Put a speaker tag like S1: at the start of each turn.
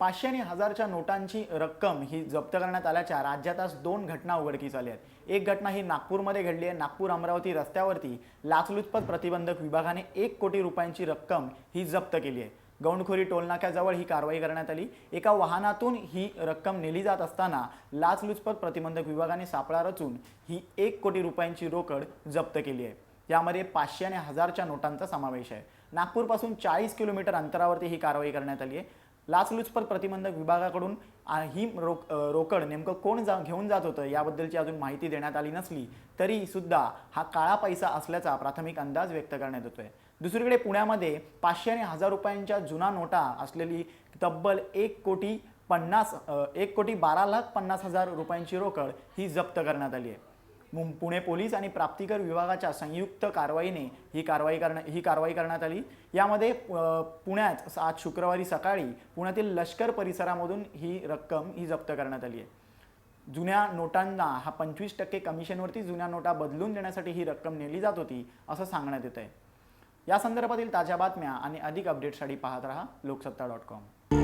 S1: पाचशे आणि हजारच्या नोटांची रक्कम ही जप्त करण्यात आल्याच्या राज्यात आज दोन घटना उघडकीस आल्या आहेत. एक घटना ही नागपूरमध्ये घडली आहे. नागपूर अमरावती रस्त्यावरती लाचलुचपत प्रतिबंधक विभागाने एक कोटी रुपयांची रक्कम ही जप्त केली आहे. गौंडखोरी टोलनाक्याजवळ ही कारवाई करण्यात आली. एका वाहनातून ही रक्कम नेली जात असताना लाचलुचपत प्रतिबंधक विभागाने सापळा रचून ही एक कोटी रुपयांची रोकड जप्त केली आहे. यामध्ये पाचशे आणि हजारच्या नोटांचा समावेश आहे. नागपूरपासून चाळीस किलोमीटर अंतरावरती ही कारवाई करण्यात आली आहे. लाचलुचपत प्रतिबंधक विभागाकडून ही रोक रोकड नेमकं कोण जा घेऊन जात होतं याबद्दलची अजून माहिती देण्यात आली नसली तरी सुद्धा हा काळा पैसा असल्याचा प्राथमिक अंदाज व्यक्त करण्यात येतोय. दुसरीकडे पुण्यामध्ये पाचशे आणि हजार रुपयांच्या जुना नोटा असलेली तब्बल एक कोटी पन्नास एक कोटी बारा लाख पन्नास हजार रुपयांची रोकड ही जप्त करण्यात आली आहे. मुं- पुणे पोलीस आणि प्राप्तिकर विभागाच्या संयुक्त कारवाईने ही कारवाई करण ही कारवाई करण्यात आली. यामध्ये पुण्यात आज शुक्रवारी सकाळी पुण्यातील लष्कर परिसरामधून ही रक्कम ही जप्त करण्यात आली आहे. जुन्या नोटांना हा पंचवीस टक्के कमिशनवरती जुन्या नोटा बदलून देण्यासाठी ही रक्कम नेली जात होती असं सांगण्यात येत आहे या संदर्भातील ताज्या बातम्या आणि अधिक अपडेट्ससाठी पाहत रहा लोकसत्ता डॉट कॉम.